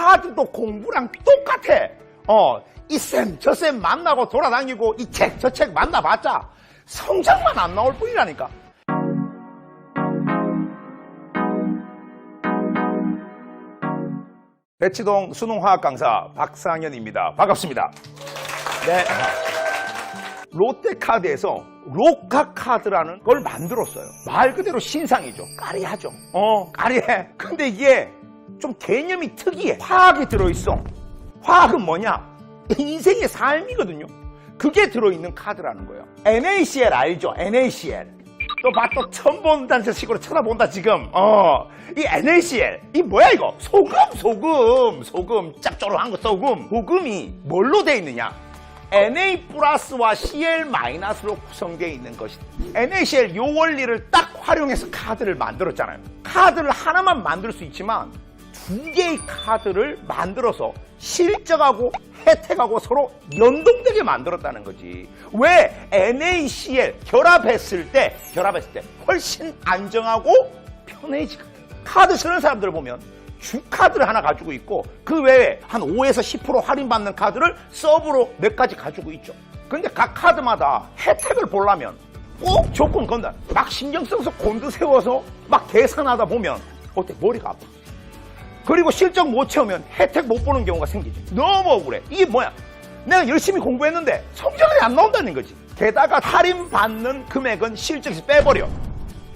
카드도 공부랑 똑같아. 어, 이 쌤, 저 쌤 만나고 돌아다니고 이 책, 저 책 만나봤자 성적만 안 나올 뿐이라니까. 배치동 수능화학 강사 박상현입니다. 반갑습니다. 네. 롯데카드에서 로카카드라는 걸 만들었어요. 말 그대로 신상이죠. 까리하죠. 어, 까리해. 근데 이게 좀 개념이 특이해. 화학이 들어있어. 화학은 뭐냐? 인생의 삶이거든요. 그게 들어있는 카드라는 거예요. NaCl 알죠? NaCl. 또 봐, 또 처음 본다는 식으로 쳐다본다, 지금. 어. 이 NaCl. 이 뭐야, 이거? 소금, 소금. 소금. 짭조름한 거, 소금. 소금이 뭘로 돼 있느냐? Na 플러스와 Cl 마이너스로 구성되어 있는 것이다. NaCl 요 원리를 딱 활용해서 카드를 만들었잖아요. 카드를 하나만 만들 수 있지만 두 개의 카드를 만들어서 실적하고 혜택하고 서로 연동되게 만들었다는 거지. 왜 NaCl 결합했을 때, 결합했을 때 훨씬 안정하고 편해지거든. 카드 쓰는 사람들을 보면 주카드를 하나 가지고 있고 그 외에 한 5에서 10% 할인받는 카드를 서브로 몇 가지 가지고 있죠. 근데 각 카드마다 혜택을 보려면 꼭 조건 건다. 막 신경 써서 곤두 세워서 막 계산하다 보면 어때? 머리가 아파. 그리고 실적 못 채우면 혜택 못 보는 경우가 생기지. 너무 억울해. 이게 뭐야? 내가 열심히 공부했는데 성적이 안 나온다는 거지. 게다가 할인 받는 금액은 실적에서 빼버려.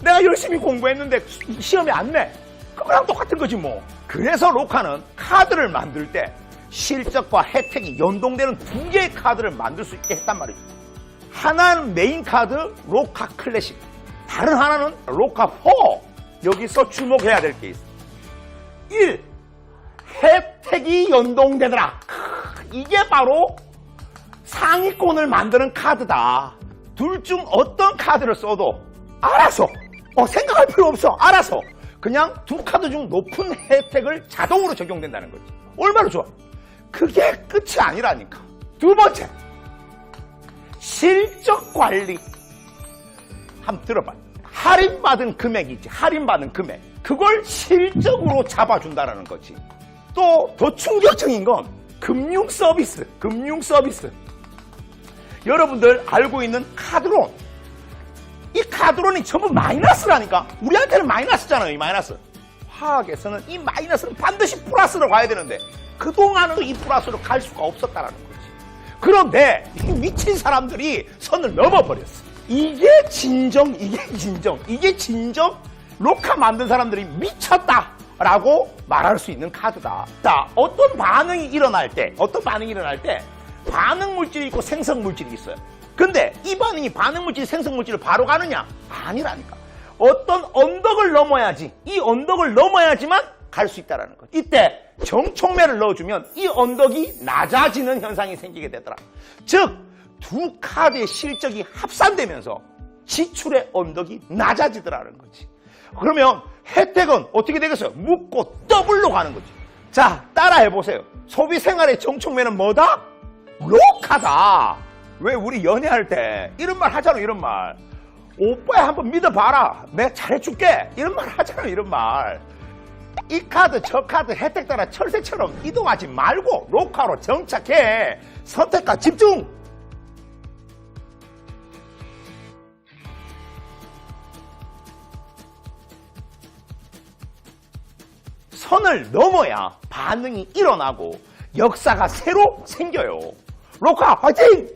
내가 열심히 공부했는데 시- 시험에 안 내. 그거랑 똑같은 거지 뭐. 그래서 로카는 카드를 만들 때 실적과 혜택이 연동되는 두 개의 카드를 만들 수 있게 했단 말이죠. 하나는 메인 카드 로카 클래식. 다른 하나는 로카 4. 여기서 주목해야 될 게 있어. 1. 혜택이 연동되더라. 크, 이게 바로 상위권을 만드는 카드다. 둘 중 어떤 카드를 써도 알아서 어, 생각할 필요 없어. 알아서 그냥 두 카드 중 높은 혜택을 자동으로 적용된다는 거지. 얼마나 좋아. 그게 끝이 아니라니까. 두 번째 실적 관리. 한번 들어봐. 할인받은 금액이 있지. 할인받은 금액. 그걸 실적으로 잡아준다는 거지. 또 더 충격적인 건 금융 서비스. 금융 서비스. 여러분들 알고 있는 카드론. 이 카드론이 전부 마이너스라니까. 우리한테는 마이너스잖아요, 이 마이너스. 화학에서는 이 마이너스는 반드시 플러스로 가야 되는데 그동안은 이 플러스로 갈 수가 없었다라는 거지. 그런데 이 미친 사람들이 선을 넘어버렸어. 이게 진정, 이게 진정, 이게 진정 로카 만든 사람들이 미쳤다! 라고 말할 수 있는 카드다. 자, 어떤 반응이 일어날 때, 어떤 반응이 일어날 때, 반응 물질이 있고 생성 물질이 있어요. 근데 이 반응이 반응 물질, 생성 물질을 바로 가느냐? 아니라니까. 어떤 언덕을 넘어야지, 이 언덕을 넘어야지만 갈 수 있다라는 거죠. 이때 정촉매를 넣어주면 이 언덕이 낮아지는 현상이 생기게 되더라. 즉, 두 카드의 실적이 합산되면서 지출의 언덕이 낮아지더라는 거지. 그러면 혜택은 어떻게 되겠어요? 묶고 더블로 가는 거지. 자, 따라 해 보세요. 소비 생활의 정촉매는 뭐다? 로카다. 왜 우리 연애할 때 이런 말 하잖아, 이런 말. 오빠야 한번 믿어봐라. 내가 잘해줄게. 이런 말 하잖아, 이런 말. 이 카드, 저 카드 혜택 따라 철새처럼 이동하지 말고 로카로 정착해. 선택과 집중! 선을 넘어야 반응이 일어나고 역사가 새로 생겨요. 로카 화이팅!